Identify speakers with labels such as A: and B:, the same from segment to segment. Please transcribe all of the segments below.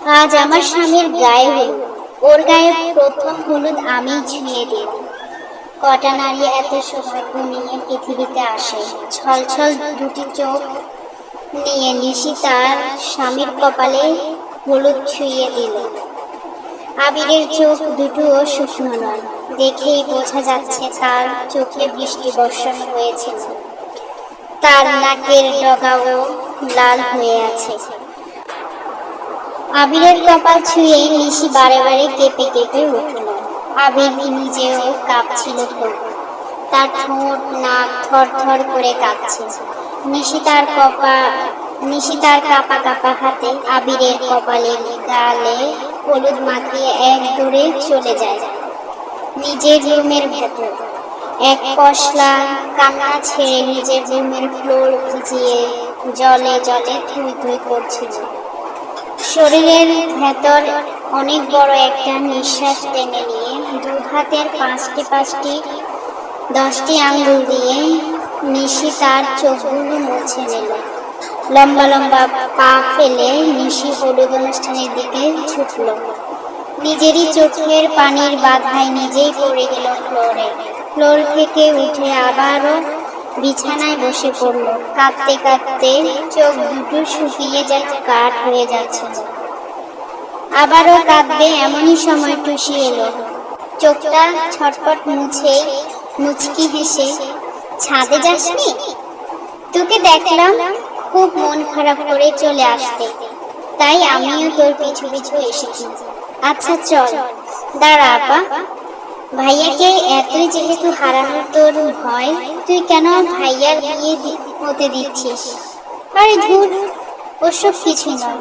A: আজ আমার স্বামীর গায়ে হলুদ ওর গায়ে প্রথম হলুদ আমি ছুঁয়ে দেব কটা নারী এত সৌভাগ্য নিয়ে পৃথিবীতে আসে? ছল ছল দুটি চোখ নিয়ে নিশি তার স্বামীর কপালে হলুদ ছুঁয়ে দিল। আবিরের চোখ দুটোও শুকনো নয়। দেখেই বোঝা যাচ্ছে তার চোখে বৃষ্টি বর্ষণ হয়েছে। তার নাকের ডগাও লাল হয়ে আছে। আবিরের কপাল ছুঁয়ে নিশি বারে বারে কেঁপে কেঁপে উঠল। আবির নিজেও কাঁপছিল তার ঠোঁট, নাক থর থর করে কাঁপছে। নিশি তার কপা, নিশি তার কাপা কাপা হাতে আবিরের কপালে গালে হলুদ মাখিয়ে এক দূরে চলে যায়। নিজের রুমের ভেতর। এক পশলা কান্না ছেড়ে নিজের রুমের ফ্লোর ভিজিয়ে জলে জলে থুই থুই করছিল শরীরের ভেতর অনেক বড় একটা নিঃশ্বাস টেনে নিয়ে দু হাতের পাঁচটি পাঁচটি, দশটি আঙ্গুল দিয়ে নিশি তার চোখগুলো মুছে নিল লম্বা লম্বা পা ফেলে নিশি হলুদ অনুষ্ঠানের দিকে ছুটল। নিজেরই চোখের পানির বাধায় নিজেই পড়ে গেল ফ্লোরে। ফ্লোর থেকে উঠে আবারও বিছানায় বসে পড়ল। কাঁদতে কাঁদতে চোখ দুটো শুকিয়ে যেন কাঠ হয়ে যাচ্ছে। আবারও কাঁদবে এমনই সময় টুসি এলো। চোখটা ছটপট মুছে, মুচকি হেসে, ছাদে যাসনি? তোকে দেখলাম খুব মন খারাপ করে চলে আসতে। তাই আমিও তোর পিছু পিছু এসেছি। আচ্ছা চল। দাঁড়া, আপা। ভাইয়াকে এতই যেহেতু হারানোর তোর ভয়, তুই কেন ভাইয়ার বিয়ে হতে দিচ্ছিস? আরে ধুর, ওসব কিছু নয়।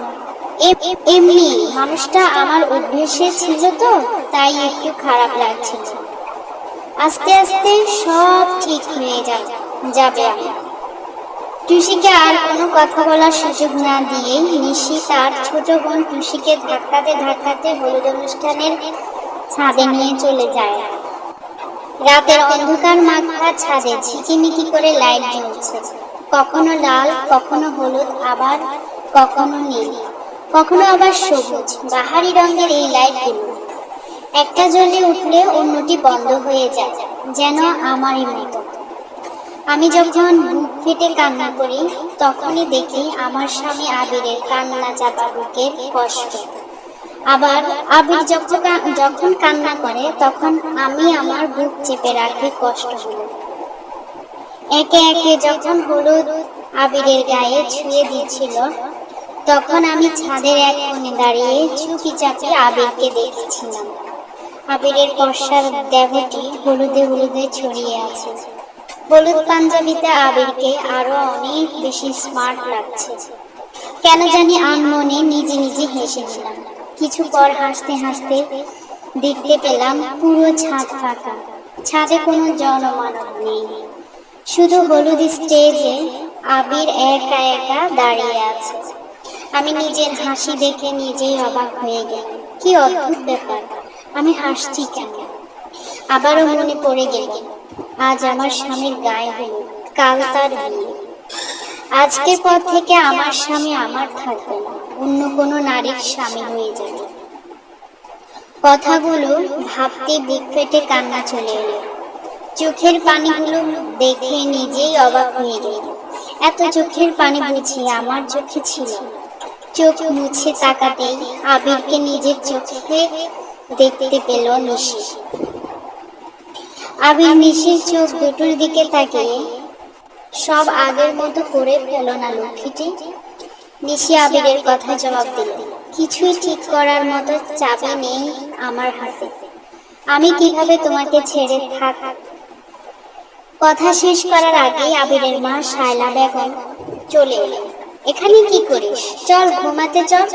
A: এমনি মানুষটা আমার অভ্যেসে ছিল তো, তাই একটু খারাপ লাগছিল আস্তে আস্তে সব ঠিক হয়ে যাবে যাবে। টুসিকে আর কোনো কথা বলার সুযোগ না দিয়ে নিশি তার ছোট বোন টুসিকে ধাক্কাতে ধাক্কাতে হলুদ অনুষ্ঠানের ছাদে নিয়ে চলে যায়। রাতের অন্ধকার মাখা ছাদে ঝিকিমিকি করে লাইট জ্বলছে। কখনো লাল, কখনো হলুদ, আবার কখনো নীল। কখনো আবার সবুজ, বাহারি রঙের এই লাইটগুলো। একটা জ্বলে উঠলে অন্যটি বন্ধ হয়ে যায়, যেন আমারই মতো। আমি যখন বুক ফেটে কান্না করি, তখনই দেখি আমার স্বামী আবিরের কান্না চাপা বুকের কষ্ট। আবার আবির যখন কান্না করে, তখন আমি আমার বুক চেপে রাখি কষ্টগুলো একে একে যখন হলুদ আবিরের গায়ে ছুঁয়ে দিচ্ছিল তখন আমি ছাদের এক কোণে দাঁড়িয়ে চুপি চাপি আবিরকে দেখেছিলাম। আবিরের বর্ষার দেহটি হলুদে হলুদে ছড়িয়ে আছে। হলুদ পাঞ্জাবিতে আবিরকে আরও অনেক বেশি স্মার্ট লাগছে। কেন জানি আনমনে নিজে নিজে হেসে দিলাম। কিছু পর হাসতে হাসতে দেখতে পেলাম পুরো ছাদ ফাঁকা। ছাদে কোনো জনমানব নেই। শুধু হলুদ স্টেজে আবির একা একা দাঁড়িয়ে আছে। আমি নিজের হাসি দেখে নিজেই অবাক হয়ে গেলাম। কি অদ্ভুত ব্যাপার, আমি হাসছি কেন? আবারও মনে পড়ে গেল, আজ আমার স্বামীর গায়ে হলুদ, কাল তার বিয়ে। আজকের পর থেকে আমার স্বামী আমার থাকবে না। অন্য কোনো নারীর স্বামী হয়ে যাবে। কথাগুলো ভাবতে বুক ফেটে কান্না চলে এলো। চোখের পানিগুলো দেখে নিজেই অবাক হয়ে গেল। এত চোখের পানি বুঝি আমার চোখে ছিল? চোখ মুছে তাকাতেই আবিরকে নিজের চোখে দেখতে পেল নিশি। আবির নিশির চোখ দুটোর দিকে তাকিয়ে সব আগের মতো করে ফেলো না লক্ষ্মীটি। নিশি আবিরের কথা জবাব দিল, কিছুই ঠিক করার মতো চাবি নেই আমার হাতে। আমি কীভাবে তোমাকে ছেড়ে থাক কথা শেষ করার আগেই আবিরের মা শায়লা বেগম চলে এলেন। এখানে কি করিস? চল, ঘুমাতে চল।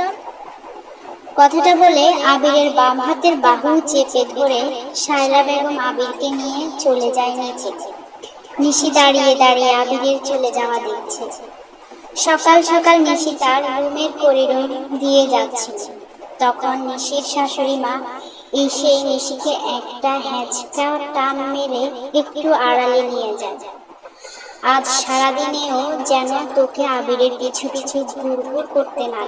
A: কথাটা বলে আবিরের বাম হাতের বাহু চেপে ধরে শায়লা বেগম আবিরকে নিয়ে চলে যায় নিচে। নিশি দাঁড়িয়ে দাঁড়িয়ে আবিরের চলে যাওয়া দেখছে। সকাল সকাল নিশি তার রুমের করিডোর দিয়ে যাচ্ছে তখন নিশির শাশুড়ি মা এসে নিশিকে একটা হ্যাঁচকা টান মেরে একটু আড়ালে নিয়ে যায় আজ সারাদিনেও যেন তোকে আবিরের কিছু কিছু ঘুর ঘুর করতে না